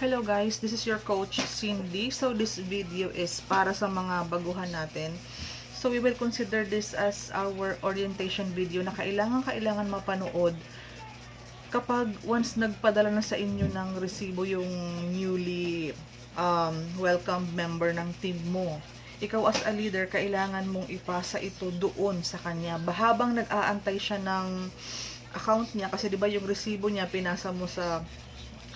Hello guys, this is your coach Cindy. So this video is para sa mga baguhan natin. So we will consider this as our orientation video na kailangan kailangan mapanood kapag once nagpadala na sa inyo ng resibo yung newly um, welcome member ng team mo. Ikaw as a leader, kailangan mong ipasa ito doon sa kanya. Habang nag-aantay siya ng account niya, kasi di ba yung resibo niya, pinasa mo sa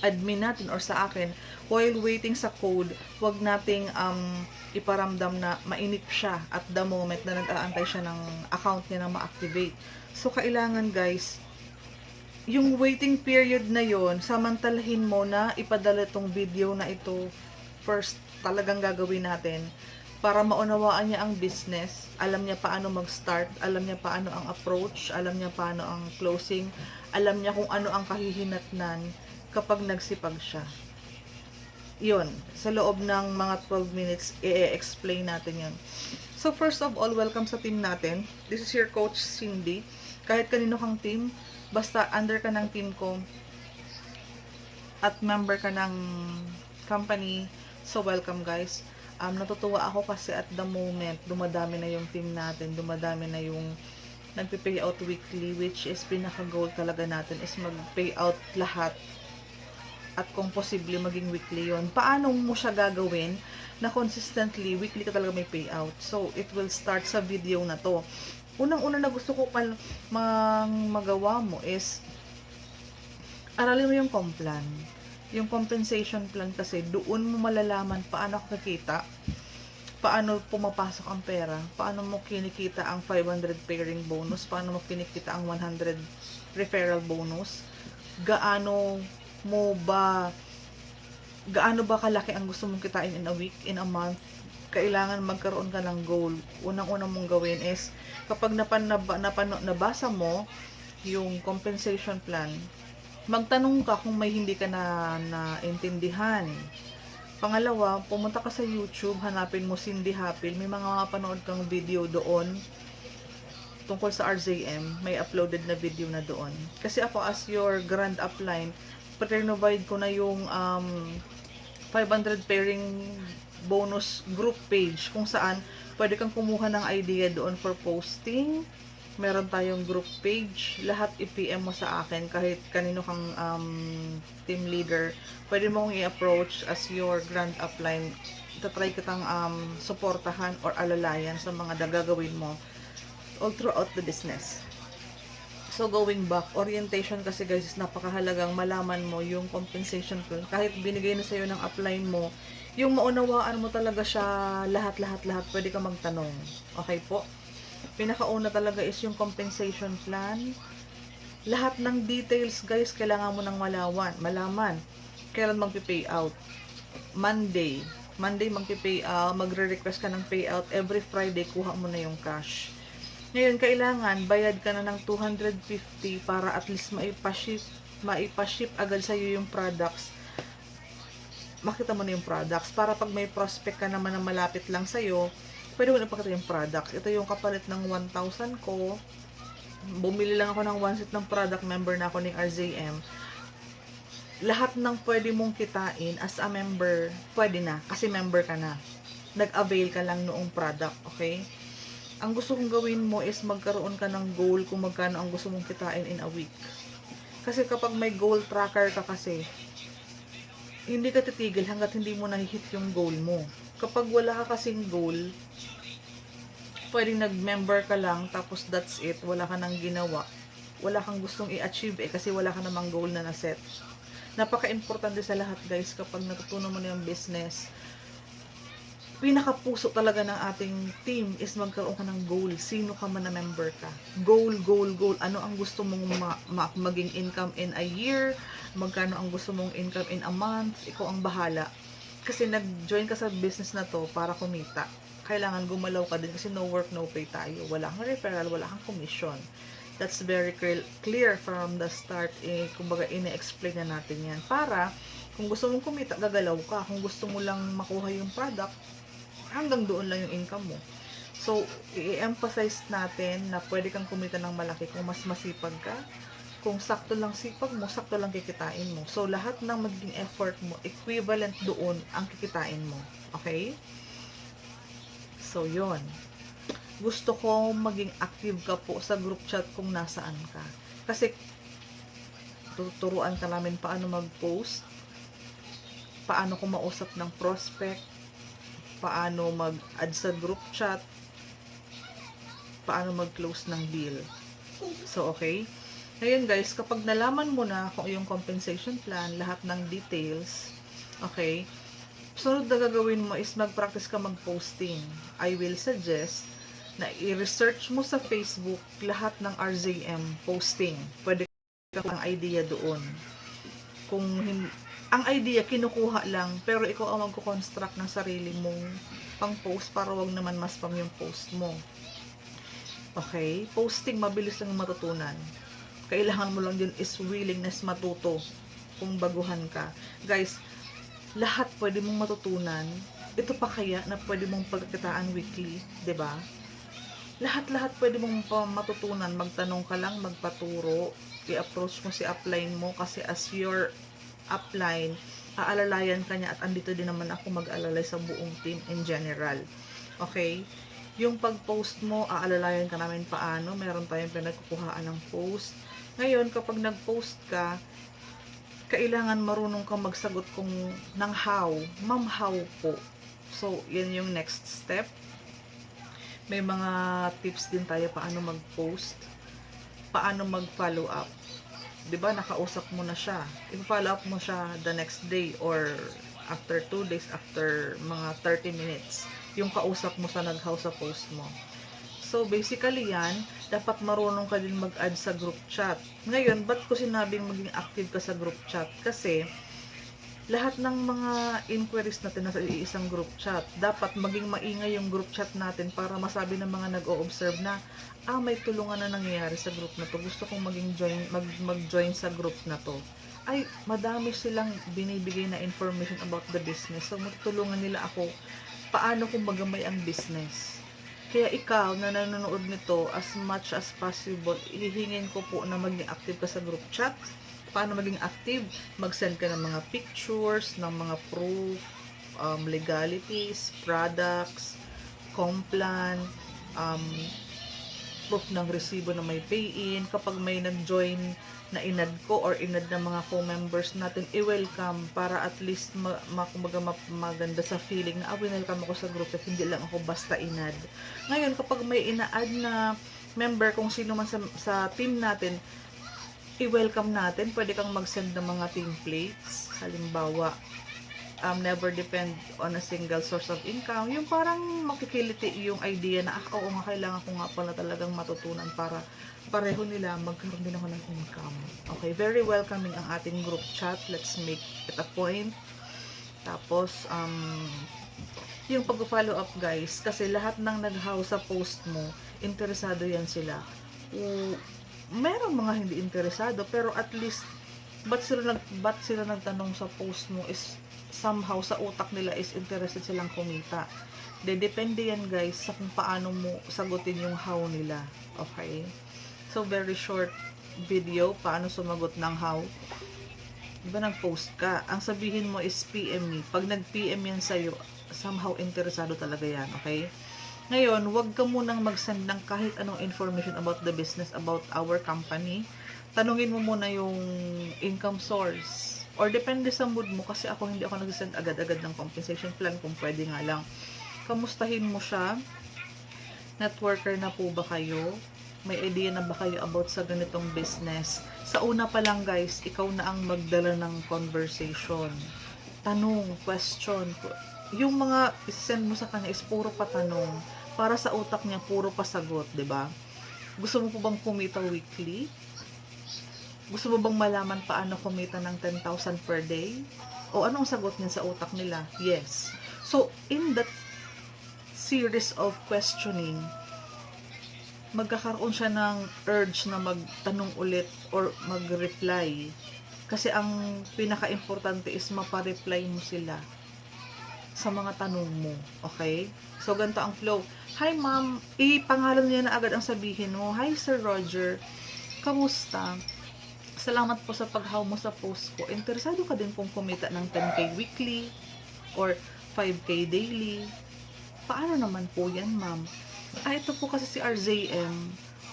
admin natin or sa akin, while waiting sa code, wag nating um, iparamdam na mainip siya at the moment na nag-aantay siya ng account niya na ma-activate. So, kailangan guys, yung waiting period na yon samantalahin mo na ipadala tong video na ito first talagang gagawin natin para maunawaan niya ang business, alam niya paano mag-start, alam niya paano ang approach, alam niya paano ang closing, alam niya kung ano ang kahihinatnan kapag nagsipag siya. Yun, sa loob ng mga 12 minutes, i-explain natin yun. So, first of all, welcome sa team natin. This is your coach, Cindy. Kahit kanino kang team, basta under ka ng team ko at member ka ng company, so welcome guys. Um, natutuwa ako kasi at the moment, dumadami na yung team natin, dumadami na yung nagpe-pay out weekly, which is pinaka-goal talaga natin is mag-pay out lahat at kung posible maging weekly yon paano mo siya gagawin na consistently weekly ka talaga may payout? So it will start sa video na to. Unang-una na gusto ko pal mang magawa mo is aralin mo yung complan yung compensation plan kasi doon mo malalaman paano kakita paano pumapasok ang pera paano mo kinikita ang 500 pairing bonus paano mo kinikita ang 100 referral bonus gaano mo ba gaano ba kalaki ang gusto mong kitain in a week, in a month, kailangan magkaroon ka ng goal. Unang-unang mong gawin is, kapag napan, napan, nabasa mo yung compensation plan, magtanong ka kung may hindi ka na naintindihan. Pangalawa, pumunta ka sa YouTube, hanapin mo Cindy Hapil, may mga mapanood kang video doon tungkol sa RZM, may uploaded na video na doon. Kasi ako as your grand upline, pre-provide ko na yung um, 500 pairing bonus group page kung saan pwede kang kumuha ng idea doon for posting. Meron tayong group page. Lahat i-PM mo sa akin kahit kanino kang um, team leader. Pwede mo kong i-approach as your grand upline. Itatry kitang um, supportahan or alalayan sa mga gagawin mo all throughout the business. So, going back, orientation kasi guys is napakahalagang malaman mo yung compensation plan. Kahit binigay na sa'yo ng upline mo, yung maunawaan mo talaga siya lahat, lahat, lahat, pwede ka magtanong. Okay po? Pinakauna talaga is yung compensation plan. Lahat ng details guys, kailangan mo nang malawan, malaman. Kailan magpi-pay out? Monday. Monday magpi-pay out, magre-request ka ng payout. Every Friday, kuha mo na yung cash. Ngayon, kailangan bayad ka na ng 250 para at least maipaship, maipaship agad sa iyo yung products. Makita mo na yung products. Para pag may prospect ka naman na malapit lang sa iyo, pwede mo na ipakita yung products. Ito yung kapalit ng 1,000 ko. Bumili lang ako ng one set ng product member na ako ng RZM. Lahat ng pwede mong kitain as a member, pwede na. Kasi member ka na. Nag-avail ka lang noong product, okay? Ang gusto kong gawin mo is magkaroon ka ng goal kung magkano ang gusto mong kitain in a week. Kasi kapag may goal tracker ka kasi, hindi ka titigil hanggat hindi mo nahihit yung goal mo. Kapag wala ka kasing goal, pwedeng nag-member ka lang tapos that's it, wala ka nang ginawa. Wala kang gustong i-achieve eh kasi wala ka namang goal na naset. Napaka-importante sa lahat guys kapag natutunan mo na yung business, pinakapuso talaga ng ating team is magkaroon ka ng goal. Sino ka man na member ka. Goal, goal, goal. Ano ang gusto mong ma- ma- maging income in a year? Magkano ang gusto mong income in a month? Ikaw ang bahala. Kasi nag-join ka sa business na to para kumita. Kailangan gumalaw ka din kasi no work, no pay tayo. Wala kang referral, wala kang commission. That's very clear from the start. Eh, kumbaga, ine-explain na natin yan. Para, kung gusto mong kumita, gagalaw ka. Kung gusto mo lang makuha yung product, hanggang doon lang yung income mo. So, i-emphasize natin na pwede kang kumita ng malaki kung mas masipag ka, kung sakto lang sipag mo, sakto lang kikitain mo. So, lahat ng magiging effort mo, equivalent doon ang kikitain mo. Okay? So, yon Gusto ko maging active ka po sa group chat kung nasaan ka. Kasi, tuturuan ka namin paano mag-post, paano ko mausap ng prospect, paano mag-add sa group chat, paano mag-close ng deal. So, okay? Ngayon guys, kapag nalaman mo na kung yung compensation plan, lahat ng details, okay, sunod na gagawin mo is mag-practice ka mag-posting. I will suggest na i-research mo sa Facebook lahat ng RZM posting. Pwede ka ang idea doon. Kung ang idea kinukuha lang, pero ikaw ang magko-construct ng sarili mong pang-post para wag naman mas pam yung post mo. Okay? Posting, mabilis lang matutunan. Kailangan mo lang din is willingness matuto kung baguhan ka. Guys, lahat pwede mong matutunan. Ito pa kaya na pwede mong pagkakitaan weekly, 'di ba? Lahat-lahat pwede mong matutunan. Magtanong ka lang, magpaturo, i-approach mo si upline mo kasi as your upline, aalalayan ka niya at andito din naman ako mag-alalay sa buong team in general. Okay? Yung pag-post mo, aalalayan ka namin paano. Meron tayong pinagkukuhaan ng post. Ngayon, kapag nag-post ka, kailangan marunong kang magsagot kung ng how. Ma'am, how po. So, yan yung next step. May mga tips din tayo paano mag-post, paano mag-follow up. 'Di ba nakausap mo na siya. I-follow up mo siya the next day or after 2 days, after mga 30 minutes. Yung kausap mo sa nag-house sa post mo. So, basically yan, dapat marunong ka din mag-add sa group chat. Ngayon, ba't ko sinabing maging active ka sa group chat? Kasi, lahat ng mga inquiries natin nasa iisang group chat. Dapat maging maingay yung group chat natin para masabi ng mga nag-o-observe na ah, may tulungan na nangyayari sa group na to. Gusto kong maging join, mag, mag-join sa group na to. Ay, madami silang binibigay na information about the business. So, matutulungan nila ako paano kung magamay ang business. Kaya ikaw na nanonood nito, as much as possible, ihihingin ko po na maging active ka sa group chat paano maging active, mag-send ka ng mga pictures, ng mga proof, um, legalities, products, complan, um, proof ng resibo na may pay-in. Kapag may nag-join na inad ko or inad ng mga co-members natin, i-welcome para at least ma, ma, ma- maganda sa feeling na ah, welcome ako sa group at hindi lang ako basta inad. Ngayon, kapag may ina-add na member kung sino man sa, sa team natin, i-welcome natin. Pwede kang mag-send ng mga templates. Halimbawa, um, never depend on a single source of income. Yung parang makikiliti yung idea na, ah, oo nga, kailangan ko nga pala talagang matutunan para pareho nila magkaroon din ako ng income. Okay, very welcoming ang ating group chat. Let's make it a point. Tapos, um, yung pag-follow up guys, kasi lahat ng nag-house sa post mo, interesado yan sila. Meron mga hindi interesado, pero at least, ba't sila, nag, ba't sila nagtanong sa post mo is somehow sa utak nila is interested silang kumita. De, depende yan guys sa kung paano mo sagutin yung how nila. Okay? So, very short video, paano sumagot ng how. Diba nag-post ka? Ang sabihin mo is PM me. Pag nag-PM yan sa'yo, somehow interesado talaga yan, okay? Ngayon, wag ka munang mag-send ng kahit anong information about the business, about our company. Tanungin mo muna yung income source. Or depende sa mood mo kasi ako hindi ako nag-send agad-agad ng compensation plan kung pwede nga lang. Kamustahin mo siya. Networker na po ba kayo? May idea na ba kayo about sa ganitong business? Sa una pa lang guys, ikaw na ang magdala ng conversation. Tanong, question. Yung mga send mo sa kanya is puro patanong. Para sa utak niya, puro pasagot, ba? Gusto mo po bang kumita weekly? Gusto mo bang malaman paano kumita ng 10,000 per day? O anong sagot niya sa utak nila? Yes. So, in that series of questioning, magkakaroon siya ng urge na magtanong ulit or mag-reply. Kasi ang pinaka-importante is mapareply mo sila sa mga tanong mo. Okay? So, ganito ang flow. Hi, ma'am. Ipangalan niya na agad ang sabihin mo. Hi, Sir Roger. Kamusta? Salamat po sa paghaw mo sa post ko. Interesado ka din pong kumita ng 10k weekly or 5k daily. Paano naman po yan, ma'am? Ah, ito po kasi si RZM.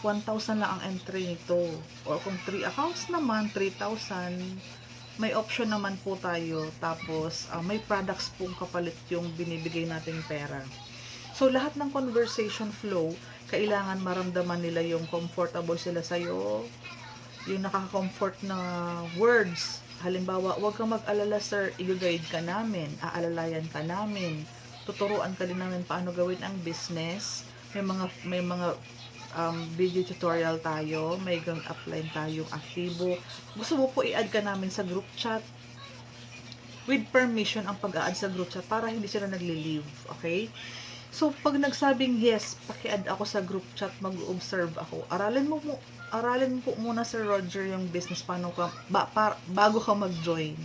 1,000 lang ang entry nito. Or kung 3 accounts naman, 3,000. May option naman po tayo. Tapos, ah, may products pong kapalit yung binibigay nating pera. So, lahat ng conversation flow, kailangan maramdaman nila yung comfortable sila sa'yo, yung nakaka-comfort na words. Halimbawa, huwag kang mag-alala, sir, i-guide ka namin, aalalayan ka namin, tuturuan ka din namin paano gawin ang business. May mga, may mga um, video tutorial tayo, may gang upline tayong aktibo. Gusto mo po i-add ka namin sa group chat, with permission ang pag-add sa group chat para hindi sila nagli-leave, okay? So, pag nagsabing yes, paki-add ako sa group chat, mag-observe ako. Aralin mo mo, aralin po muna Sir Roger yung business paano ka ba, par, bago ka mag-join.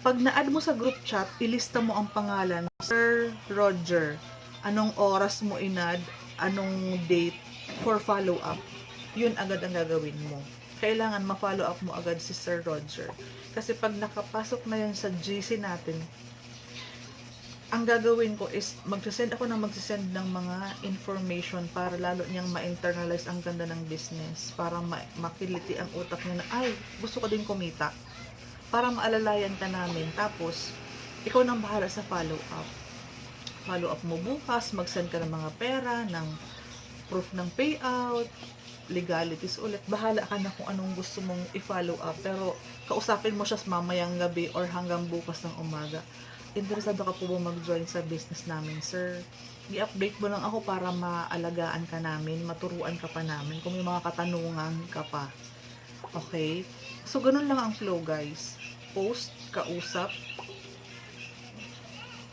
Pag na-add mo sa group chat, ilista mo ang pangalan, Sir Roger. Anong oras mo inad, anong date for follow-up. Yun agad ang gagawin mo. Kailangan ma-follow up mo agad si Sir Roger. Kasi pag nakapasok na yan sa GC natin, ang gagawin ko is magsasend ako ng magsasend ng mga information para lalo niyang ma-internalize ang ganda ng business para ma- makiliti ang utak niya na ay gusto ko din kumita para maalalayan ka namin tapos ikaw nang bahala sa follow up follow up mo bukas mag-send ka ng mga pera ng proof ng payout legalities ulit bahala ka na kung anong gusto mong i-follow up pero kausapin mo siya mamayang gabi or hanggang bukas ng umaga interesado ka po ba mag-join sa business namin, sir? I-update mo lang ako para maalagaan ka namin, maturuan ka pa namin, kung may mga katanungan ka pa. Okay? So, ganun lang ang flow, guys. Post, kausap,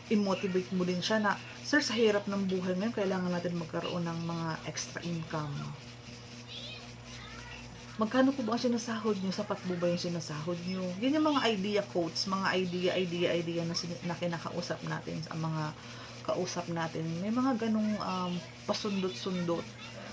i-motivate mo din siya na, sir, sa hirap ng buhay ngayon, kailangan natin magkaroon ng mga extra income. Magkano po ba ang sinasahod nyo? Sapat po ba yung sinasahod nyo? Yan yung mga idea quotes, mga idea, idea, idea na, na kinakausap natin sa mga kausap natin. May mga ganong um, pasundot-sundot.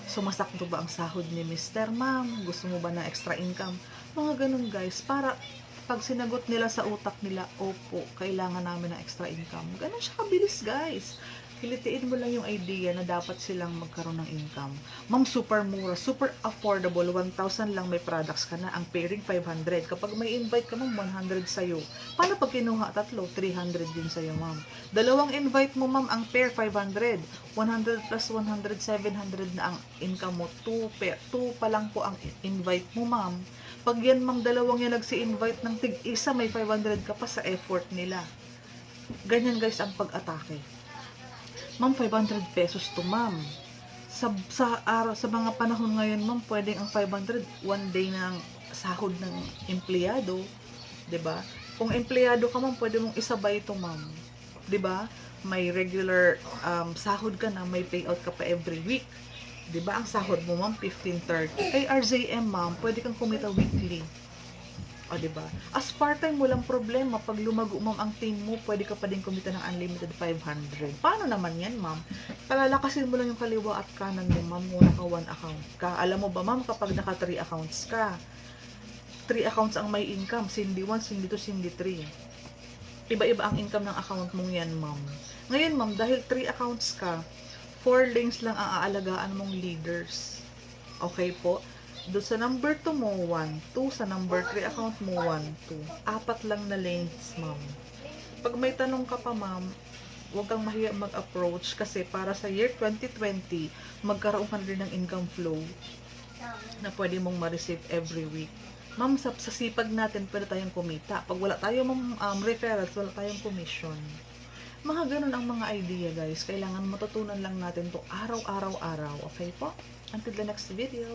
Sumasakto ba ang sahod ni Mr. Ma'am? Gusto mo ba ng extra income? Mga ganon guys, para pag sinagot nila sa utak nila, opo, kailangan namin ng extra income. Ganon siya kabilis guys. Pilitiin mo lang yung idea na dapat silang magkaroon ng income. Ma'am, super mura, super affordable, 1,000 lang may products ka na, ang pairing 500. Kapag may invite ka ma'am, 100 sa'yo. Paano pag kinuha tatlo, 300 din sa'yo ma'am. Dalawang invite mo ma'am, ang pair 500. 100 plus 100, 700 na ang income mo. 2 pair, 2 pa lang po ang invite mo ma'am. Pag yan ma'am, dalawang yan nagsi-invite ng tig-isa, may 500 ka pa sa effort nila. Ganyan guys ang pag-atake. Ma'am, 500 pesos to, ma'am. Sa, sa araw, sa mga panahon ngayon, ma'am, pwedeng ang 500, one day ng sahod ng empleyado. ba? Kung empleyado ka, ma'am, pwede mong isabay ito, ma'am. ba? May regular um, sahod ka na, may payout ka pa every week. 'Di ba? Ang sahod mo, ma'am, 15.30. Kay RZM, ma'am, pwede kang kumita weekly. O, di ba? As part-time, walang problema. Pag lumago, ma'am, ang team mo, pwede ka pa din kumita ng unlimited 500. Paano naman yan, ma'am? Palalakasin mo lang yung kaliwa at kanan mo, ma'am, kung naka one account ka. Alam mo ba, ma'am, kapag naka 3 accounts ka, 3 accounts ang may income. Cindy 1, Cindy 2, Cindy 3. Iba-iba ang income ng account mong yan, ma'am. Ngayon, ma'am, dahil 3 accounts ka, 4 lanes lang ang aalagaan mong leaders. Okay po? Doon sa number 2 mo, 1, 2. Sa number 3 account mo, 1, 2. Apat lang na lanes, ma'am. Pag may tanong ka pa, ma'am, huwag kang mahiya mag-approach kasi para sa year 2020, magkaroon ka rin ng income flow na pwede mong ma-receive every week. Ma'am, sa, sa sipag natin, pwede tayong kumita. Pag wala tayong um, referrals, wala tayong commission. Mga ganun ang mga idea, guys. Kailangan matutunan lang natin to araw-araw-araw. Okay po? Until the next video.